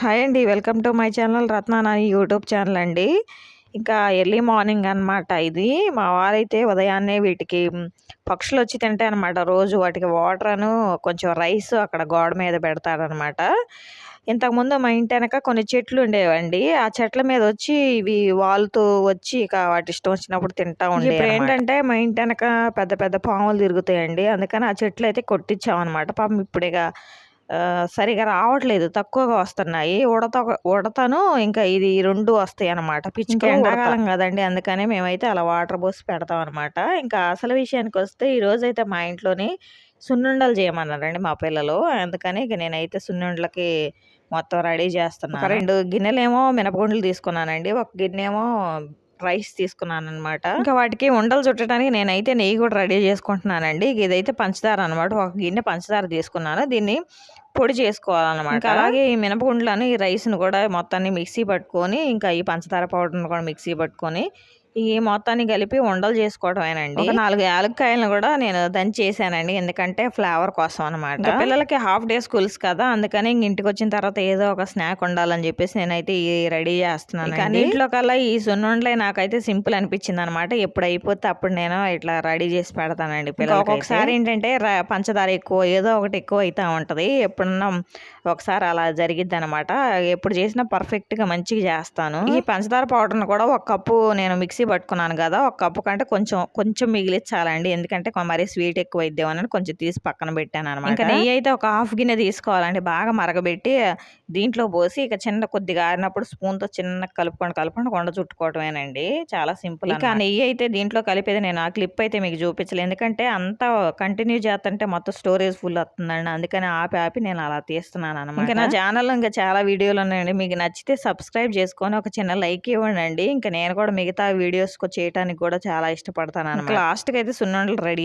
Hi అండి welcome to my channel Ratnanani YouTube channel అండి. ఇంకా ఎర్లీ మార్నింగ్ అన్నమాట ఇది. మా వారైతే ఉదయాన్నే వీటికి పక్షులు వచ్చి తింటాయి అనమాట రోజు వాటికి వాటర్ అను కొంచెం రైస్ అక్కడ గోడ మీద పెడతారనమాట ఇంతకుముందు మా ఇంటి వెనక కొన్ని చెట్లు ఉండేవండి. ఆ చెట్ల మీద వచ్చి ఇవి వాలుతూ వచ్చి ఇక వాటి ఇష్టం వచ్చినప్పుడు తింటా ఉండే ఇప్పుడు ఏంటంటే మా ఇంటి వెనక పెద్ద పెద్ద పాములు తిరుగుతాయండి. అందుకని ఆ చెట్లు అయితే కొట్టించామన్నమాట. పాపం ఇప్పుడు ఇక సరిగా రావట్లేదు. తక్కువగా వస్తున్నాయి. ఉడత ఉడతను ఇంకా ఇది రెండు వస్తాయి అనమాట పిచ్చుక ఎండాకాలం కదండి. అందుకనే మేమైతే అలా వాటర్ పోసి పెడతాం అనమాట ఇంకా అసలు విషయానికి వస్తే ఈ రోజు అయితే మా ఇంట్లోని సున్నుండలు చేయమన్నారండి మా పిల్లలు. అందుకని ఇక నేనైతే సున్నుండలకి మొత్తం రెడీ చేస్తున్నాను. రెండు గిన్నెలేమో మినపగుండ్లు తీసుకున్నానండి. ఒక గిన్నెమో రైస్ తీసుకున్నాను అనమాట ఇంకా వాటికి ఉండలు చుట్టడానికి నేనైతే నెయ్యి కూడా రెడీ చేసుకుంటున్నానండి. ఇదైతే పంచదార అనమాట ఒక గిన్నె పంచదార తీసుకున్నాను. దీన్ని పొడి చేసుకోవాలన్నమాట. అలాగే ఈ మినపగుండ్లను ఈ రైస్ను కూడా మొత్తాన్ని మిక్సీ పట్టుకొని ఇంకా ఈ పంచదార పౌడర్ను కూడా మిక్సీ పట్టుకొని ఈ మొత్తాన్ని కలిపి ఉండలు చేసుకోవడమేనండి ఒక నాలుగు యాలక్కాయలను కూడా నేను దంచి చేశానండి ఎందుకంటే ఫ్లేవర్ కోసం అనమాట పిల్లలకి హాఫ్ డే స్కూల్స్ కదా అందుకని ఇంక ఇంటికి వచ్చిన తర్వాత ఏదో ఒక స్నాక్ ఉండాలని చెప్పేసి నేనైతే ఈ రెడీ చేస్తున్నాను కానీ ఇంట్లో కల్లా ఈ సున్నుండలే నాకైతే సింపుల్ అనిపించింది అనమాట ఎప్పుడు అయిపోతే అప్పుడు నేను ఇట్లా రెడీ చేసి పెడతానండి పిల్లలకి ఒక్కొక్కసారి ఏంటంటే పంచదార ఎక్కువ ఏదో ఒకటి ఎక్కువ అవుతా ఉంటది. ఎప్పుడన్నా ఒకసారి అలా జరిగిద్ది అనమాట ఎప్పుడు చేసినా పర్ఫెక్ట్గా మంచిగా చేస్తాను. ఈ పంచదార పౌడర్ను కూడా ఒక కప్పు నేను మిక్సీ పట్టుకున్నాను కదా ఒక కప్పు కంటే కొంచెం కొంచెం మిగిలించాలండి ఎందుకంటే మరి మరీ స్వీట్ ఎక్కువ అయిద్దామని కొంచెం తీసి పక్కన పెట్టాను అనమాట ఇంకా నెయ్యి అయితే ఒక హాఫ్ గిన్నె తీసుకోవాలండి. బాగా మరగబెట్టి దీంట్లో పోసి ఇక చిన్న కొద్దిగా ఆరినప్పుడు స్పూన్తో చిన్న కలుపుకొని కలుపుకొని కొండ చుట్టుకోవటమేనండి. చాలా సింపుల్ ఇంకా నెయ్యి అయితే దీంట్లో కలిపేది నేను ఆ క్లిప్ అయితే మీకు చూపించలేదు ఎందుకంటే అంతా కంటిన్యూ చేస్తుంటే మొత్తం స్టోరేజ్ ఫుల్ వస్తుందండి. అందుకని ఆపి ఆపి నేను అలా తీస్తున్నాను అనమాట ఇంకా నా ఛానల్లో ఇంకా చాలా వీడియోలు ఉన్నాయండి మీకు నచ్చితే సబ్స్క్రైబ్ చేసుకొని ఒక చిన్న లైక్ ఇవ్వండి ఇంకా నేను కూడా మిగతా వీడియోస్ చేయడానికి కూడా చాలా ఇష్టపడతాను అనమాట లాస్ట్కి అయితే సున్నుండలు రెడీ